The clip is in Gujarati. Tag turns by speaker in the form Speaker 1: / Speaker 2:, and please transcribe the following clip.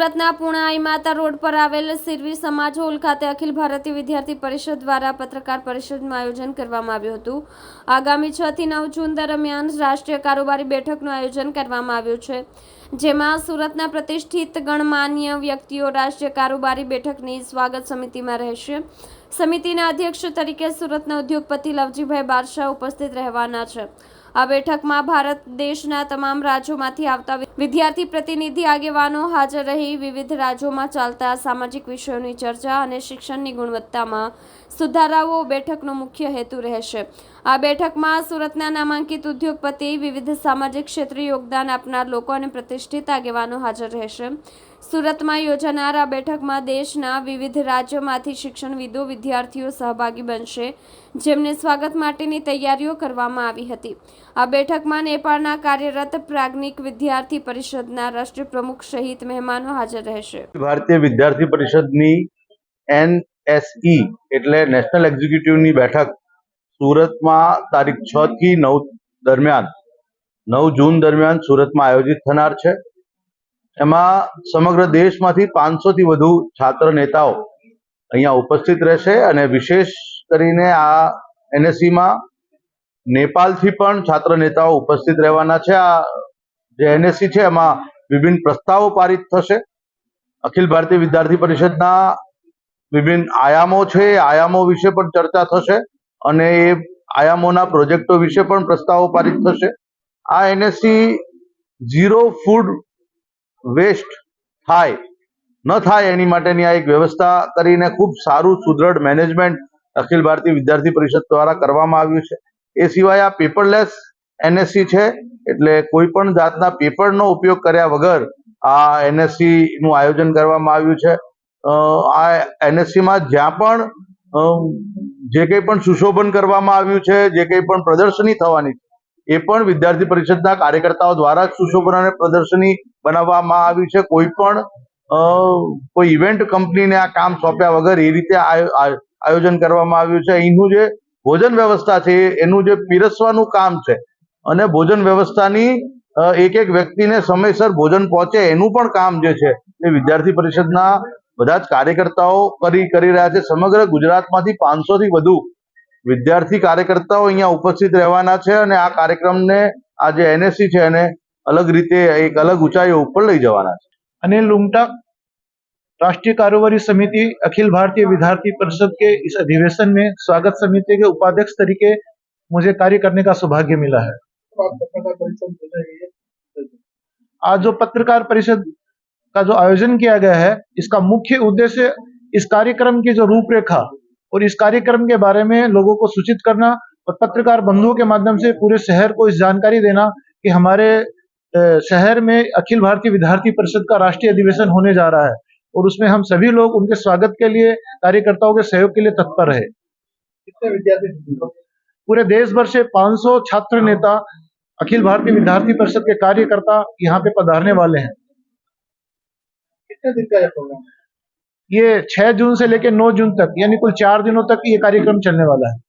Speaker 1: સુરતના પુણાઈ માતા રોડ પર આવેલ સિરવી સમાજ હોલ ખાતે અખિલ ભારતીય વિદ્યાર્થી પરિષદ દ્વારા પત્રકાર પરિષદનું આયોજન કરવામાં આવ્યું હતું. આગામી છ થી નવ જૂન દરમિયાન રાષ્ટ્રીય કારોબારી બેઠકનું આયોજન કરવામાં આવ્યું છે, જેમાં સુરતના પ્રતિષ્ઠિત ગણમાન્ય વ્યક્તિઓ રાષ્ટ્રીય કારોબારી બેઠકની સ્વાગત સમિતિમાં રહેશે. સમિતિના અધ્યક્ષ તરીકે સુરતના ઉદ્યોગપતિ લવજીભાઈ બારશાહ ઉપસ્થિત રહેવાના છે. આ બેઠકમાં ભારત દેશના તમામ રાજ્યોમાંથી આવતા વિદ્યાર્થી પ્રતિનિધિ આગેવાનો હાજર રહી વિવિધ રાજ્યોમાં ચાલતા સામાજિક વિષયોની ચર્ચા અને શિક્ષણની ગુણવત્તામાં સુધારાઓ બેઠકનો મુખ્ય હેતુ રહેશે. આ બેઠકમાં સુરતના નામાંકિત ઉદ્યોગપતિ, વિવિધ સામાજિક ક્ષેત્રે યોગદાન આપનાર લોકો અને પ્રતિષ્ઠિત આગેવાનો હાજર રહેશે. સુરતમાં યોજાનાર આ બેઠકમાં દેશના વિવિધ રાજ્યોમાંથી શિક્ષણવિદો, વિદ્યાર્થીઓ સહભાગી બનશે, જેમને સ્વાગત માટેની તૈયારીઓ કરવામાં આવી હતી. આ બેઠકમાં નેપાળના કાર્યરત પ્રાજ્ઞિક વિદ્યાર્થી પરિષદના રાષ્ટ્રીય પ્રમુખ સહિત મહેમાનો હાજર રહેશે.
Speaker 2: ભારતીય વિદ્યાર્થી પરિષદની એનએસઈ એટલે નેશનલ એક્ઝિક્યુટિવની બેઠક સુરતમાં તારીખ છ થી નવ દરમિયાન, નવ જૂન દરમિયાન સુરતમાં આયોજિત થનાર છે. એમાં સમગ્ર દેશમાંથી પાંચસો થી વધુ છાત્ર નેતાઓ અહીંયા ઉપસ્થિત રહેશે અને વિશેષ કરીને આ એનએસસીમાં નેપાળથી પણ છાત્ર નેતાઓ ઉપસ્થિત રહેવાના છે. આ જે એનએસસી છે, એમાં વિભિન્ન પ્રસ્તાવો પારિત થશે. અખિલ ભારતીય વિદ્યાર્થી પરિષદના વિભિન્ન આયામો છે આયામો વિશે પણ ચર્ચા થશે અને એ આયામોના પ્રોજેક્ટો વિશે પણ પ્રસ્તાવો પારિત થશે. આ એનએસસી ઝીરો ફૂડ વેસ્ટ થાય, ન થાય એની માટેની આ એક વ્યવસ્થા કરીને ખૂબ સારું સુદૃઢ મેનેજમેન્ટ અખિલ ભારતીય વિદ્યાર્થી પરિષદ દ્વારા કરવામાં આવ્યું છે. એ સિવાય આ પેપરલેસ એનએસસી છે, એટલે કોઈ પણ જાતના પેપરનો ઉપયોગ કર્યા વગર આ એનએસસી નું આયોજન કરવામાં આવ્યું છે. આ એનએસસીમાં જ્યાં પણ જે કંઈ પણ સુશોભન કરવામાં આવ્યું છે, જે કંઈ પણ પ્રદર્શની થવાની છે, એ પણ વિદ્યાર્થી પરિષદના કાર્યકર્તાઓ દ્વારા સુશોભન અને પ્રદર્શની બનાવવામાં આવી છે. કોઈ પણ કોઈ ઇવેન્ટ કંપનીને આ કામ સોંપ્યા વગર એ રીતે આયો- આયો- આયોજન કરવામાં આવ્યું છે. અહીંનું જે ભોજન વ્યવસ્થા છે, એનું જે પીરસવાનું કામ છે અને ભોજન વ્યવસ્થાની અ, એક એક વ્યક્તિને સમયસર ભોજન પહોંચે એનું પણ કામ જે છે એ વિદ્યાર્થી પરિષદના બધા જ કાર્યકર્તાઓ કરી કરી રહ્યા છે સમગ્ર ગુજરાતમાંથી પાંચસો થી વધુ વિદ્યાર્થી કાર્યકર્તાઓ અહીંયા ઉપસ્થિત રહેવાના છે અને આ કાર્યક્રમને આ જે એનએસસી છે એને અલગ રીતે એક અલગ ઊંચાઈઓ ઉપર લઈ જવાના છે
Speaker 3: अनिल लुंगटा राष्ट्रीय कारोबारी समिति अखिल भारतीय विद्यार्थी परिषद के इस अधिवेशन में स्वागत समिति के उपाध्यक्ष तरीके मुझे कार्य करने का सौभाग्य मिला है आज जो पत्रकार परिषद का जो आयोजन किया गया है इसका मुख्य उद्देश्य इस कार्यक्रम की जो रूपरेखा और इस कार्यक्रम के बारे में लोगों को सूचित करना और पत्रकार बंधुओं के माध्यम से पूरे शहर को इस जानकारी देना कि हमारे शहर में अखिल भारतीय विद्यार्थी परिषद का राष्ट्रीय अधिवेशन होने जा रहा है और उसमें हम सभी लोग उनके स्वागत के लिए कार्यकर्ताओं के सहयोग के लिए तत्पर है।
Speaker 4: कितने विद्यार्थी
Speaker 3: पूरे देश भर से 500 छात्र नेता अखिल भारतीय विद्यार्थी परिषद के कार्यकर्ता यहाँ पे पधारने वाले हैं।
Speaker 4: कितने दिन का ये प्रोग्राम
Speaker 3: ये छह जून से लेकर नौ जून तक यानी कुल चार दिनों तक ये कार्यक्रम चलने वाला है।